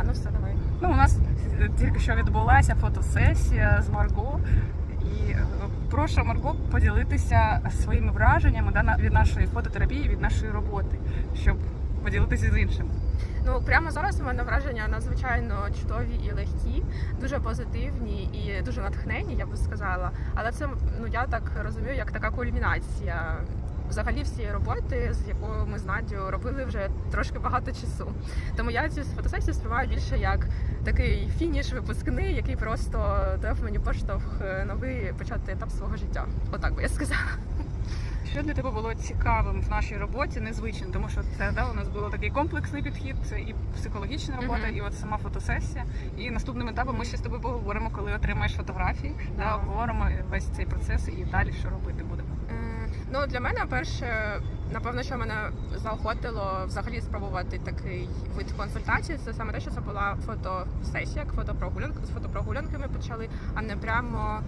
А, ну все, давай. Ну, у нас е, тільки що відбулася фотосесія з Марго. І е, прошу Марго поділитися своїми враженнями да, від нашої фототерапії, від нашої роботи, щоб поділитися з іншим. Ну прямо зараз у мене враження надзвичайно чудові і легкі, дуже позитивні і дуже натхненні, я би сказала. Але це ну я так розумію, як така кульмінація. Взагалі всієї роботи, з якою ми з Надією робили вже трошки багато часу. Тому я цю фотосесію сприймаю більше як такий фініш випускний, який просто дав мені поштовх е, новий почати етап свого життя. Отак би я сказала. Що для тебе було цікавим в нашій роботі, незвичним, тому що це да, у нас було такий комплексний підхід, це і психологічна робота, Мгм. і от сама фотосесія. І наступним етапом ми ще з тобою поговоримо, коли отримаєш фотографії, да. Да. обговоримо весь цей процес і далі що робити будемо. Ну для мене перше, напевно, що мене заохотило взагалі спробувати такий вид консультації. Це саме те, що це була фотосесія, фотопрогулянка з фотопрогулянки ми почали, а не прямо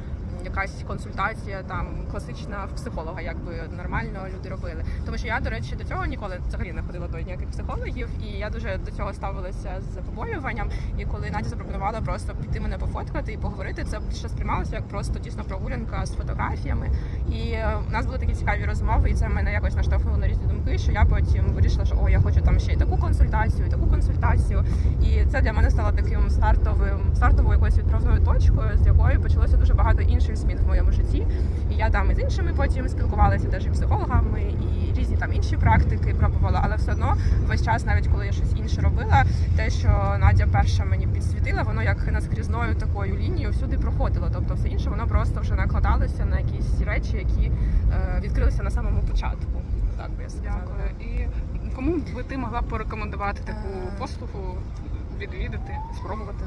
якась консультація там класична в психолога, як би нормально люди робили. Тому що я, до речі, до цього ніколи взагалі не ходила до ніяких психологів, і я дуже до цього ставилася з побоюванням. І коли Надя запропонувала просто піти мене пофоткати і поговорити, це більше сприймалося як просто дійсно прогулянка з фотографіями. І е, у нас були такі цікаві розмови, і це мене якось наштовхнуло на різні думки. Що я потім вирішила, що о, я хочу там ще й таку консультацію, і таку консультацію. І це для мене стало таким стартовим стартовою якоюсь відправною точкою, з якої почалося дуже багато інших змін в моєму житті. І я там із іншими потім спілкувалася теж і психологами, і різні там інші практики пробувала. Але все одно весь час, навіть коли я щось інше робила, те, що Надя перша мені підсвітила, воно як наскрізною такою лінією всюди проходило. Тобто все інше воно просто вже накладалося на якісь речі, які е, відкрилися на самому початку. Так би я сказала. Дякую. І кому би ти могла б порекомендувати таку Е. послугу відвідати, спробувати?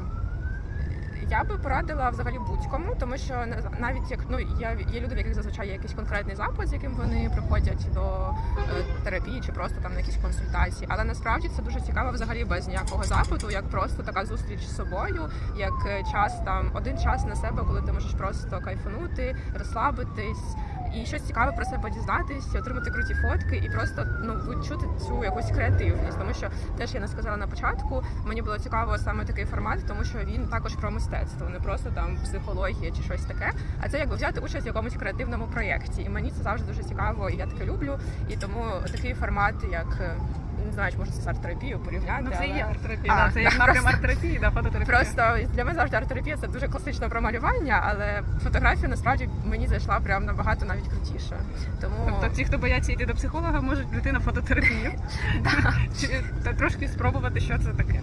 Я би порадила взагалі будь-кому, тому що навіть як ну я є люди, в яких зазвичай є якийсь конкретний запит, з яким вони приходять до е, терапії чи просто там на якісь консультації. Але насправді це дуже цікаво взагалі без ніякого запиту, як просто така зустріч з собою, як е, час там один час на себе, коли ти можеш просто кайфанути, розслабитись. І щось цікаве про себе дізнатися, отримати круті фотки і просто ну відчути цю якусь креативність. Тому що теж я не сказала на початку. Мені було цікаво саме такий формат, тому що він також про мистецтво, не просто там психологія чи щось таке. А це якби взяти участь в якомусь креативному проєкті. І мені це завжди дуже цікаво, і я таке люблю. І тому такий формат, як е, не знаю, чи можна це з арт-терапією порівняти. Ну це і але... є арт-терапія, А, да, це як напрям арт-терапії, да, фототерапія. Просто для мене завжди арт-терапія це дуже класично про малювання, але фотографія насправді мені зайшла прям набагато навіть крутіше. Тому Тобто ті, хто бояться йти до психолога, можуть прийти на фототерапію. Трошки спробувати, що це таке.